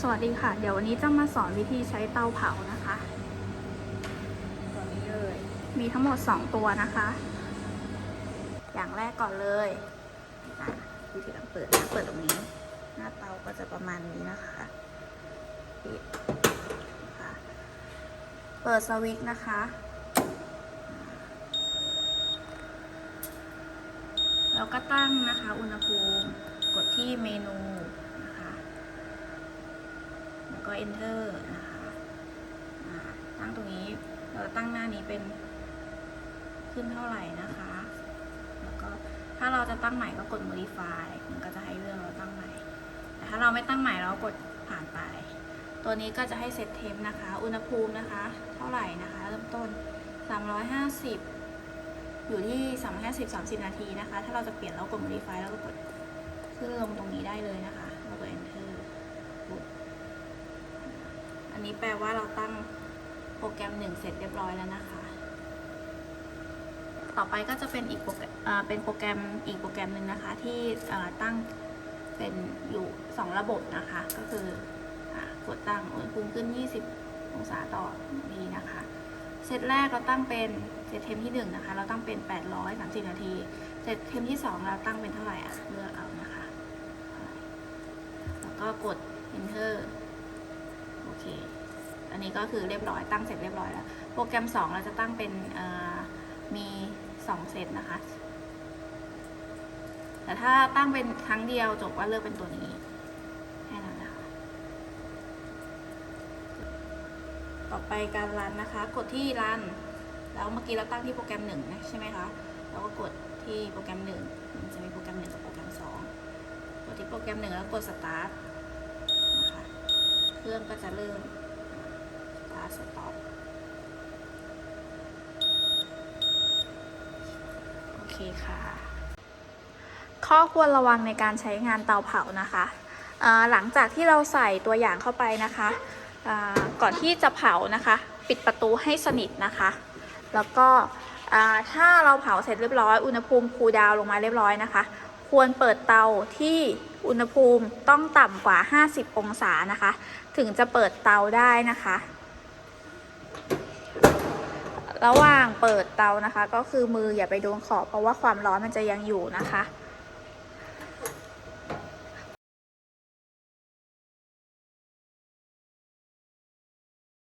สวัสดีค่ะ เดี๋ยววันนี้จะมาสอนวิธีใช้เตาเผานะคะ ตัวนี้เลย มีทั้งหมด 2 ตัวนะคะ อย่างแรกก่อนเลยวิธีการเปิดนะเปิดตรงนี้ หน้าเตาก็จะประมาณนี้นะคะปิดนะคะเปิดสวิตช์นะคะแล้วก็ตั้งนะคะ อุณหภูมิกดที่เมนูนะคะ แล้วก็ enter นะคะตั้งตรงนี้เราตั้งหน้านี้เป็นขึ้นเท่าไหร่นะคะ แล้วก็ถ้าเราจะตั้งใหม่ก็กด modify มันก็จะให้เลือกเราตั้งใหม่ แต่ถ้าเราไม่ตั้งใหม่เรากดผ่านไป ตัวนี้ก็จะให้เซตเทมนะคะ อุณหภูมินะคะ เท่าไหร่นะคะ เริ่มต้น 350 อยู่ที่ 350 30 นาทีนะคะ ถ้าเราจะเปลี่ยนเรากด modify แล้วก็กดขึ้นลงตรงนี้ได้เลยนะคะ แล้วกด enter ปุ๊บ อั นี้แปลว่าเราตั้งโปรแกรมหนึ่งเสร็จเรียบร้อยแล้วนะคะ ต่อไปก็จะเป็นอีกโปรแกรมเป็นโปรแกรมอีกโปรแกรมหนึ่งนะคะ ที่ตั้งเป็นอยู่ 2 ระบบนะคะ ก็คือกดตั้งอุณหภูมิขึ้น 20 องศาต่อนี้นะคะ เซตแรกเราตั้งเป็นเซตเทมที่1นะคะ เราตั้งเป็น 830 นาที เซตเทมที่ 2 เราตั้งเป็นเท่าไหร่อะเลือกเอานะคะ แล้วก็กด enter โอเค อันนี้ก็คือเรียบร้อยตั้งเสร็จเรียบร้อยแล้ว โปรแกรม 2 เราจะตั้งเป็นเอ่อมี 2 เซตนะคะ แต่ถ้าตั้งเป็นครั้งเดียวจบว่าเลือกเป็นตัวนี้แค่นั้นนะคะ ต่อไปการรันนะคะ กดที่รัน แล้วเมื่อกี้เราตั้งที่โปรแกรมหนึ่งนะใช่ไหมคะ เราก็กดที่โปรแกรมหนึ่งมันจะมีโปรแกรมหนึ่งกับโปรแกรมสองกดที่โปรแกรมหนึ่งแล้วกด start นะคะเค รื่องก็จะเริ่ม start stop โอเคค่ะ ข้อควรระวังในการใช้งานเตาเผานะคะหลังจากที่เราใส่ตัวอย่างเข้าไปนะคะก่อนที่จะเผานะคะ ปิดประตูให้สนิทนะคะ แล้วก็ถ้าเราเผาเสร็จเรียบร้อยอุณหภูมิคูลดาวลงมาเรียบร้อยนะคะ ควรเปิดเตาที่อุณหภูมิต้องต่ำกว่า 50 องศานะคะ ถึงจะเปิดเตาได้นะคะ ระหว่างเปิดเตานะคะ ก็คือมืออย่าไปโดนขอบเพราะว่าความร้อนมันจะยังอยู่นะคะ